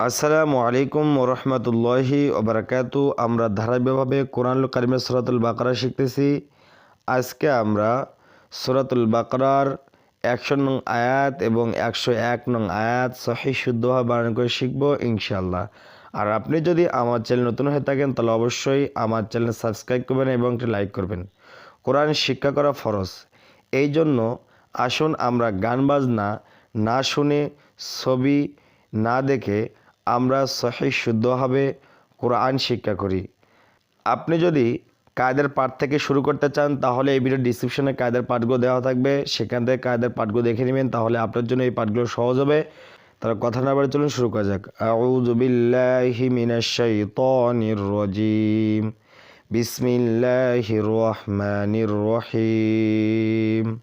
আসসালামু আলাইকুম ওরহমতুল্লাহি ওবরাকাতু আমরা ধারাবাহিকভাবে কোরআনুল কারিমের সুরাতুল বাকরা শিখতেছি। আজকে আমরা সুরাতুল বাকরার একশো নং আয়াত এবং একশো এক নং আয়াত সহি শুদ্ধভাবে বানান করে শিখব ইনশাল্লাহ আর আপনি যদি আমার চ্যানেল নতুন হয়ে থাকেন, তাহলে অবশ্যই আমার চ্যানেল সাবস্ক্রাইব করবেন এবং একটি লাইক করবেন। কোরআন শিক্ষা করা ফরজ। এই জন্য আসুন আমরা গান বাজনা না শুনে ছবি না দেখে আমরা সহি শুদ্ধভাবে কোরআন শিক্ষা করি। আপনি যদি কায়দের পাঠ থেকে শুরু করতে চান, তাহলে এই ভিডিও ডিসক্রিপশনে কায়দের পাঠগুলো দেওয়া থাকবে। সেখান থেকে কায়দের পাঠগুলো দেখে নেবেন, তাহলে আপনার জন্য এই পাঠগুলো সহজ হবে। তার কথা না বলে চলুন, শুরু করা যাক। আউযু বিল্লাহি মিনাশ শাইতানির রাজিম। বিসমিল্লাহির রহমানির রহিম।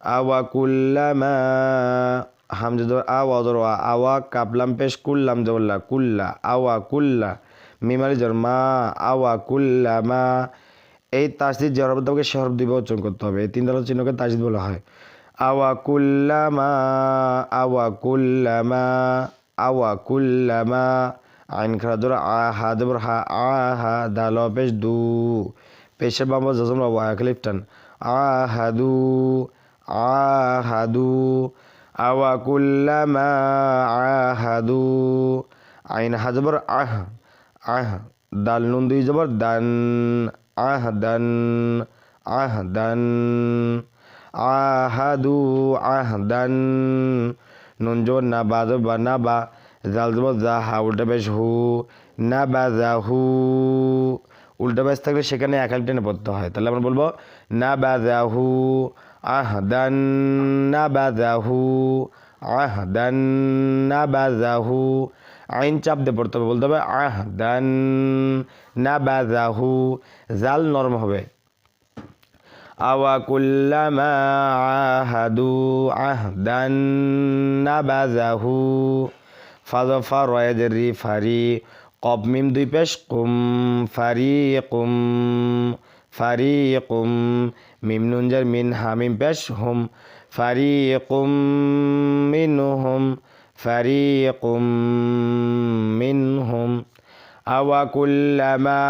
আওয়া হামজা ধর আওয়া ধর আওয়া কাপলাম পেশ কুল্লাম জবল্লা কুল্লা, আওয়া কুল্লা, মিমারি জর মা, আওয়া কুল্লা মা। এই তাসদিদ হরফ তোমাকে সে হরফ দিবে উচ্চারণ করতে হবে। এই তিন দলের চিহ্নকে তাসদিদ বলা হয়। আওয়া কুল্লামা আওয়া কুল্লামা আওয়া কুল্লামা আইন খারা ধর আহা দেবর হা, আ, হা দাল পেশ, দু। পেশের বাম্বা জজম ওয়া লিফটান আহাদু আহাদু আওয়া কুল্লামা আহাদু। আইন হাজবর আহ আহ, দাল নুন দুই জবর দান, আহ দান আহ, দান। আহাদু, আহ, দান। নুন জবর না বা জবর না বা, জাল জবর জা হা উল্টা বেশ হু, না বা জা হু। উল্টা ব্যাস থাকলে সেখানে একাল টেনে পড়তে হয়। তাহলে আমরা বলব না বা জা হু আহদান নাবাজাহু আহদান নাবাজাহু আইন চাপ দিয়ে পড়তে হবে, বলতে হবে আহদান নাবাজাহু জাল নরম হবে। আওয়া কুল্লামা আহাদু, আহদান নাবাজাহু ফাজফা রয়েজরি ফারি কব মিম দুই পেশ, কুম ফারি কুম ফারিকুম মিম নুনজার মিন হামিম পেশ হুম ফারিকুম মিনহুম ফারিকুম মিনহুম আওয়া কুল্লামা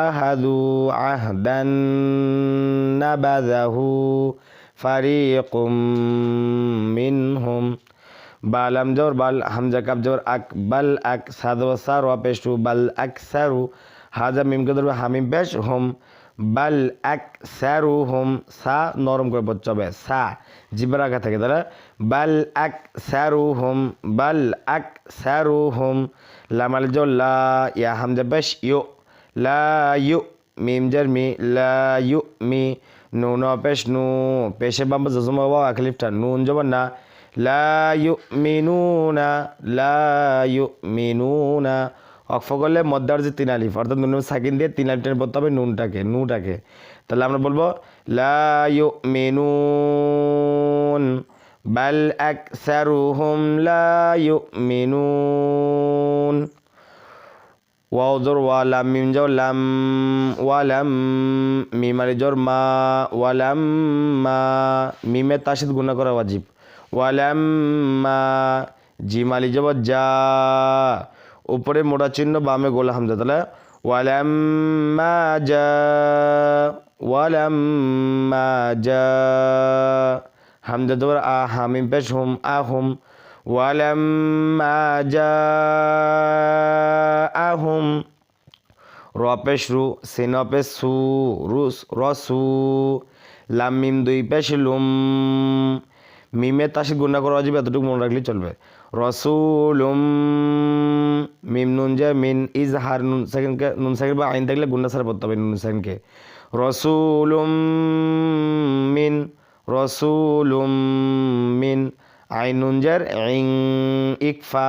আহাদু আহদান নাবাযাহু ফারিকুম মিনহুম বালাম জোর বাল হামজা কাব জোর আক বাল আক সাদ সার পেশু বাল আক সারু হাজা মিমকে ধরবে হামিম পেশ হুম বাল এক স্যারু হোম সা নরম করে পড়তে হবে। সা জিবার আঘা থাকে তাহলে বাল এক স্যারু হোম, বাল এক স্যারু হোম লামাল জো লা, ইয়া হামজা বেশ, ইউ, লা, ইউ, মিম জার মি, লা, ইউ, মি, নুন পেশ, নু, পেশে বাম্বা জজম বাবা আখলিফটা, নুন জবান না, লা, ইউ মিনুনা লা, ইউ মিনুনা অক্ফ করলে মদ্দার যে তিন আলিফ, অর্থাৎ নুন সাকিন দিয়ে তিন আলিফ পড়তে হবে নুনটাকে, নুটাকে। তাহলে আমরা বলব লায়ু মিনুন বাল এক সারুহুম লায়ু মিনুন ওয়াও জোর ওয়ালাম মিম জোর, লাম ওয়ালাম মিমারি জোর, মা ওয়ালাম মা মিমের তাসিদ গুণা করা ওয়াজিব। ওয়ালাম মা জিমালি জবর যা উপরে মোটা চিহ্ন, বামে গোলা হামজা। তাহলে ওয়ালাম্মা জা ওয়ালাম্মা জা। হামজা তোমার আ, হামিম পেশ, হুম, আ, হুম। ওয়ালাম্মা জা আহুম র পেশ, রু সিন পেশ, সু রুস রসু লাম, মিম, দুই পেশ, লুম। মিমে তাসি গুণা করা যাবে এতটুকু মনে রাখলেই চলবে। রসুলুম মিম নুন যে মিন ইজ হার নুন সেকেন্ডকে, নুন সেকেন্ড বা আইন থাকলে গুন্ডা সারা পড়তে হবে নুন সেকেন্ডকে। রসুলুম মিন রসুলুম মিন, আইন নুন জের ইং ইকফা।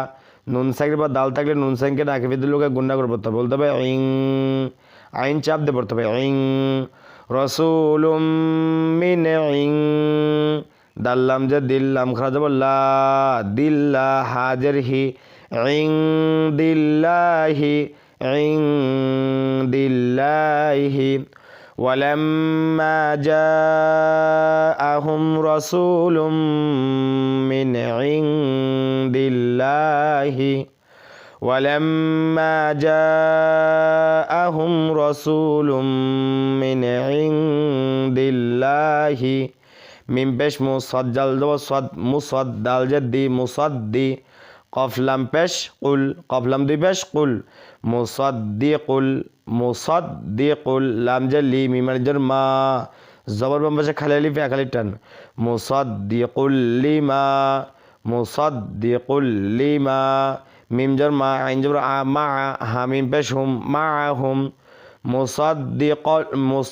নুন সাইকেল বা দাল থাকলে নুন সাইনকে ডাকে, বিদ্যুৎ লোকে গুন্ডা করে পড়তে হবে, বলতে হবে ইং, আইন চাপ দিয়ে পড়তে হবে, ইং। রসুলুম মিন, ইং দাল্লাম যে দিল্লাম খারা যাব লা দিল্লা হাজের হি ইং দিল্লাহি ইং দিল্লাহি ولما جاءهم رسول من عند الله ولما جاءهم رسول من عند الله মিম পেশ মুসাদ জাল মুসাদ মুসাদ দাল জেদ্দি মুসাদ দি। কফলাম পেশ কুল, কফলাম দি পেশ কুল। মুসাদ দি কুল, মুসাদ দি কুল, লাম জেলি মিমের জোর মা। জবর বাম পাশে খালি আলিফ এক খালি টান। মুসাদ দি কুল লিমা মুসাদ দি কুল লিমা মিম জোর মা, আইন জোর আ মা হামিম পেশ হুম, মা হুম। মুসাদ দি কল মুস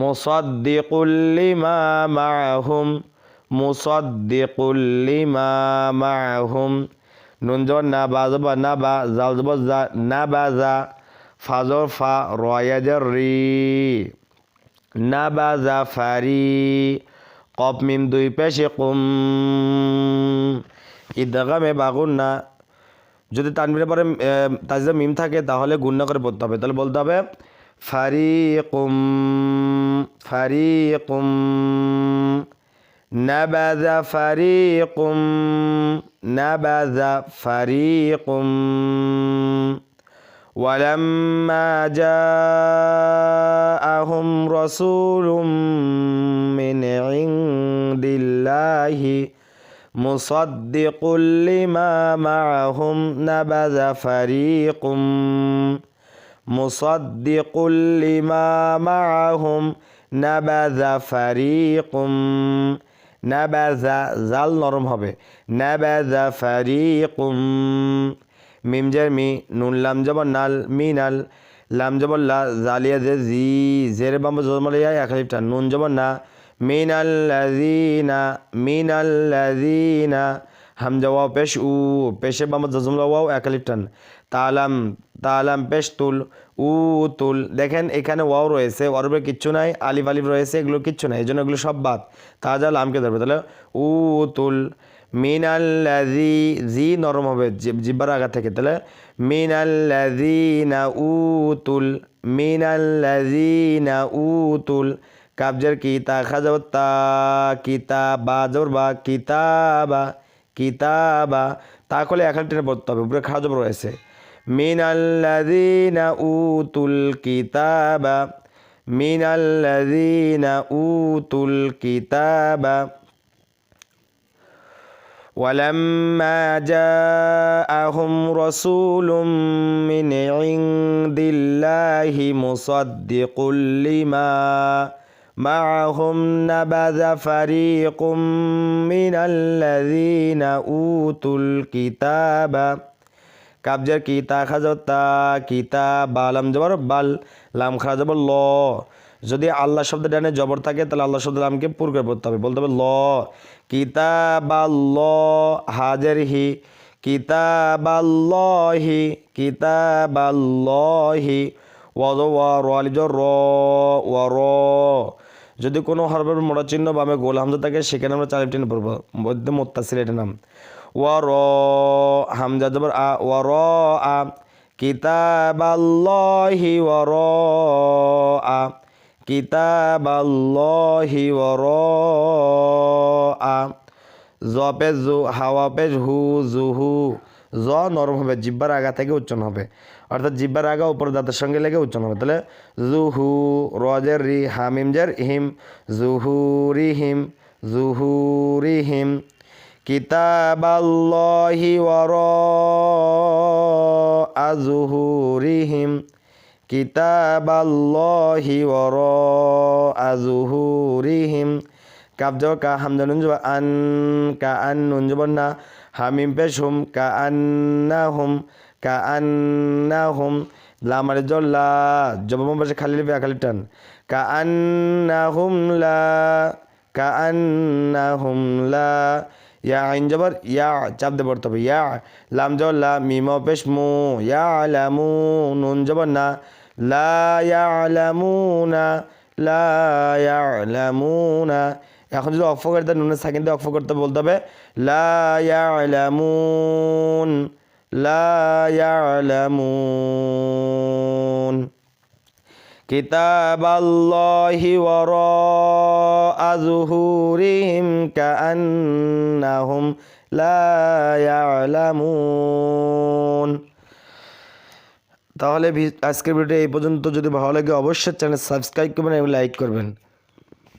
মুসদ্দিকুল্লিমা মাহুম মুসদ্দিকুল্লিমা মাহুম। নুনজর না বা জব না বা, জাল জব যা না বাজা যা ফাজর ফা রয়াজর রি। না বা যা ফারি কপ মিম, দুই পেশে, কুম। ঈদগামে বাগুন না যদি তানবিরের পরে তাজিদা, মিম থাকে, তাহলে গুন্না করে পড়তে হবে। তাহলে বলতে হবে فريق فريق. نبذ فريق نبذ فريق. ولما جاءهم رسول من عند الله مصدق لما معهم نبذ فريق. মুসাদ্দিকুল লিমা মাআহুম, নাবাযা ফারীকুম, নাবাযা জাল নরম হবে, নাবাযা ফারীকুম, মিম জের মি, নুন লাম জবর নাল, মি নাল, লাম জবর লা, জালিয়া জে, জি, জের বাম জমলিয়া এক লিফটা নুন জবর না মিনাল্লাযীনা মিনাল্লাযীনা হামজা ওয়াও পেশ, উ, পেশে বাম জজমলা ওয়াও এক আলিফটান তালাম তালাম পেশ তুল, উ তুল। দেখেন এখানে ওয়াও রয়েছে ওয়ার উপরে কিচ্ছু নাই, আলিফ আলিফ রয়েছে, এগুলো কিচ্ছু নাই এই জন্য এগুলো সব বাদ। তাজা লামকে ধরবে, তাহলে উ তুল। মিনাল্লাজি জি নরম হবে জিব্বার আগা থেকে, তাহলে মিনাল্লাজি না উ তুল মিনাল্লাজি না উ তুল। কাবজার কি তা খাজাব তা কিতা বা জবর বা কিতাবা। কিতাবা তা করলে এক টেনে পড়তে হবে উপরে খাজব রয়েছে من الذين أوتوا الكتاب من الذين أوتوا الكتاب ولما جاءهم رسول من عند الله مصدق لما معهم نبذ فريق من الذين أوتوا الكتاب কাবজার কি তা খাজ তা কিতা বালাম জবর বাল লাম খারা জবর ল যদি আল্লাহ শব্দ ডানে জবর থাকে তাহলে আল্লাহ শব্দ লামকে পুর করে পড়তে হবে বলতে হবে ল কিতাবাল্ল হাজের হি কিতাবাল্লহি কিতাবাল্লহি ওয়াদ ওয়া রালিজ র ওয়া র যদি কোনো হরফের মোড়া চিহ্ন বা আমি গোল হামজা থাকে, সেখানে আমরা চালিপ টেনে পড়ব। মধ্যে মোত্তাসির এটা নাম। ওয়ার হামজা জবর আ ওয়া র আ কিতাবাল্লাহি র আ কিতাবাল্লাহি ওয়ার আ জ পেজ হাওয়া পেজ হু। জুহু জ নরম হবে, জিব্বার আগা থেকে উচ্চন হবে। অর্থাৎ জিব্বার আগা উপর দাঁতের সঙ্গে লেগে উচ্চন হবে। তাহলে জুহু রজের রি হামিম জের হিম জুহুরি হিম জুহুরি হিম কিতাবাল্লাহি হিম আজুহুরিহিম কিতাবাল্লাহি ওয়ার আজুহুরিহিম কাবজ কা হামজা নুনজবা আন, কা আন নুনজবন্না হামিম পেশ হুম কা হুম কা হুম লামারে জল্লা জবাব পাশে খালি লিপে খালি টান। কা আন্না হুম লা হুম লা, ইয়া আইন জবর, ইয়া চাপ পড়তে হবে, ইয়া, লাম জবর, লা, মিম পেশ মু ইয়া লামু নুন জবর না, লা ইয়ালামুনা লা ইয়ালামুনা এখন যদি অক্ষ করতে নুনের সাকিন দিয়ে অক্ষ করতে বলতে হবে লা ইয়ালামুন লা ইয়ালামুন كتاب الله وراء ظهورهم كأنهم لا يعلمون তাহলে ভি- আজকের ভিডিও এই পর্যন্ত যদি ভালো লাগে অবশ্যই চ্যানেল সাবস্ক্রাইব করবেন এবং লাইক করবেন